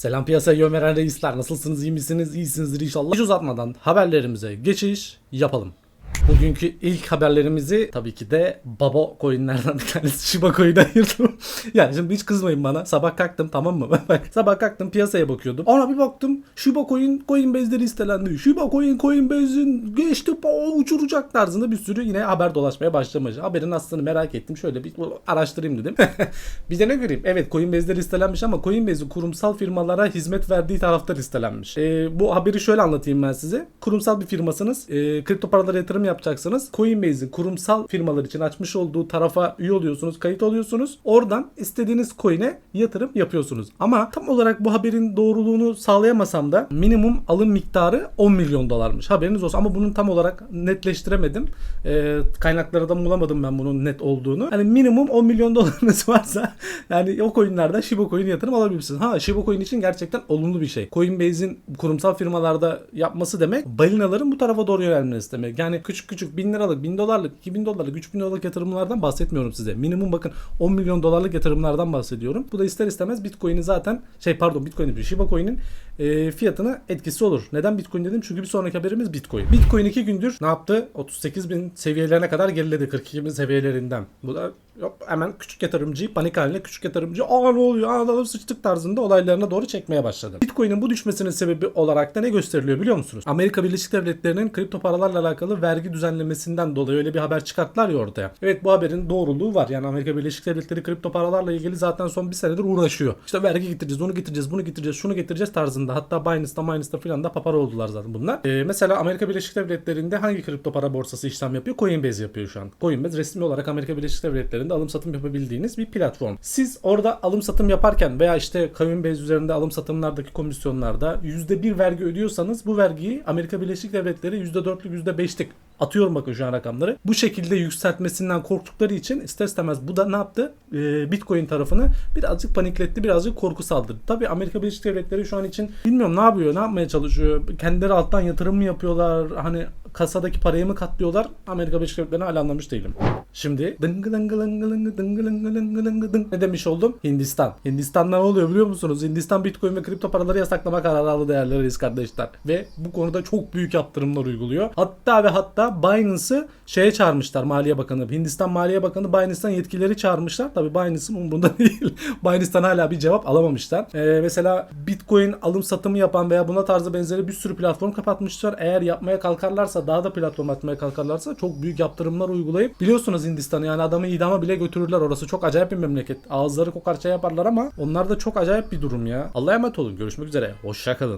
Selam piyasaya yön veren reisler. Nasılsınız? iyi misiniz? İyisinizdir inşallah. Hiç uzatmadan haberlerimize geçiş yapalım. Bugünkü ilk haberlerimizi tabii ki de baba coinlerden bir tanesi Shiba Coin'e ayırdım. yani şimdi hiç kızmayın bana. Sabah kalktım tamam mı? Sabah kalktım piyasaya bakıyordum. Ona bir baktım Shiba Coin Coinbase'de listelendi. Shiba Coin Coinbase'in geçti o uçuracak tarzında bir sürü yine haber dolaşmaya başlamış. Haberin aslını merak ettim. Şöyle bir araştırayım dedim. bir de ne göreyim? Evet Coinbase'de listelenmiş ama Coinbase'in kurumsal firmalara hizmet verdiği tarafta listelenmiş. Ee, bu haberi şöyle anlatayım ben size. Kurumsal bir firmasınız. Ee, kripto paralara yatırım yapacaksınız. Coinbase'in kurumsal firmalar için açmış olduğu tarafa üye oluyorsunuz, kayıt oluyorsunuz. Oradan istediğiniz coin'e yatırım yapıyorsunuz. Ama tam olarak bu haberin doğruluğunu sağlayamasam da minimum alım miktarı 10 milyon dolarmış. Haberiniz olsun ama bunun tam olarak netleştiremedim. Ee, kaynaklardan bulamadım ben bunun net olduğunu. Hani minimum 10 milyon dolarınız varsa yani o coinlerden Shiba Coin yatırım alabilirsiniz. Ha Shiba Coin için gerçekten olumlu bir şey. Coinbase'in kurumsal firmalarda yapması demek balinaların bu tarafa doğru yönelmesi demek. Yani küçük küçük 1000 liralık, 1000 dolarlık, 2000 dolarlık, 3000 dolarlık yatırımlardan bahsetmiyorum size. Minimum bakın 10 milyon dolarlık yatırımlardan bahsediyorum. Bu da ister istemez Bitcoin'i zaten şey pardon Bitcoin değil Shiba Coin'in e, fiyatına etkisi olur. Neden Bitcoin dedim? Çünkü bir sonraki haberimiz Bitcoin. Bitcoin 2 gündür ne yaptı? 38 bin seviyelerine kadar geriledi 42 bin seviyelerinden. Bu da yok, hemen küçük yatırımcıyı panik haline küçük yatırımcı aa ne oluyor aa alıp sıçtık tarzında olaylarına doğru çekmeye başladı. Bitcoin'in bu düşmesinin sebebi olarak da ne gösteriliyor biliyor musunuz? Amerika Birleşik Devletleri'nin kripto paralarla alakalı vergi düzenlemesinden dolayı öyle bir haber çıkarttılar ya ortaya. Evet bu haberin doğruluğu var. Yani Amerika Birleşik Devletleri kripto paralarla ilgili zaten son bir senedir uğraşıyor. İşte vergi getireceğiz, onu getireceğiz, bunu getireceğiz, şunu getireceğiz tarzında. Hatta Binance'da, Binance'da filan da papara oldular zaten bunlar. Ee, mesela Amerika Birleşik Devletleri'nde hangi kripto para borsası işlem yapıyor? Coinbase yapıyor şu an. Coinbase resmi olarak Amerika Birleşik Devletleri'nde alım satım yapabildiğiniz bir platform. Siz orada alım satım yaparken veya işte Coinbase üzerinde alım satımlardaki komisyonlarda %1 vergi ödüyorsanız bu vergiyi Amerika Birleşik Devletleri %4'lük %5'lik atıyorum bakın şu an rakamları. Bu şekilde yükseltmesinden korktukları için ister istemez bu da ne yaptı? Ee, Bitcoin tarafını birazcık panikletti, birazcık korku saldırdı. Tabii Amerika Birleşik Devletleri şu an için bilmiyorum ne yapıyor, ne yapmaya çalışıyor? Kendileri alttan yatırım mı yapıyorlar? Hani kasadaki parayı mı katlıyorlar? Amerika Birleşik Devletleri'ni hala değilim. Şimdi ne demiş oldum? Hindistan. Hindistan'da ne oluyor biliyor musunuz? Hindistan Bitcoin ve kripto paraları yasaklama kararı aldı değerli reis kardeşler. Ve bu konuda çok büyük yaptırımlar uyguluyor. Hatta ve hatta Binance'ı şeye çağırmışlar Maliye Bakanı. Hindistan Maliye Bakanı Binance'dan yetkilileri çağırmışlar. Tabii Binance'ın umurunda değil. Binance'dan hala bir cevap alamamışlar. Ee, mesela Bitcoin alım satımı yapan veya buna tarzı benzeri bir sürü platform kapatmışlar. Eğer yapmaya kalkarlarsa daha da platform atmaya kalkarlarsa çok büyük yaptırımlar uygulayıp biliyorsunuz Hindistan'ı yani adamı idama bile götürürler. Orası çok acayip bir memleket. Ağızları kokar şey yaparlar ama onlar da çok acayip bir durum ya. Allah'a emanet olun. Görüşmek üzere. Hoşçakalın.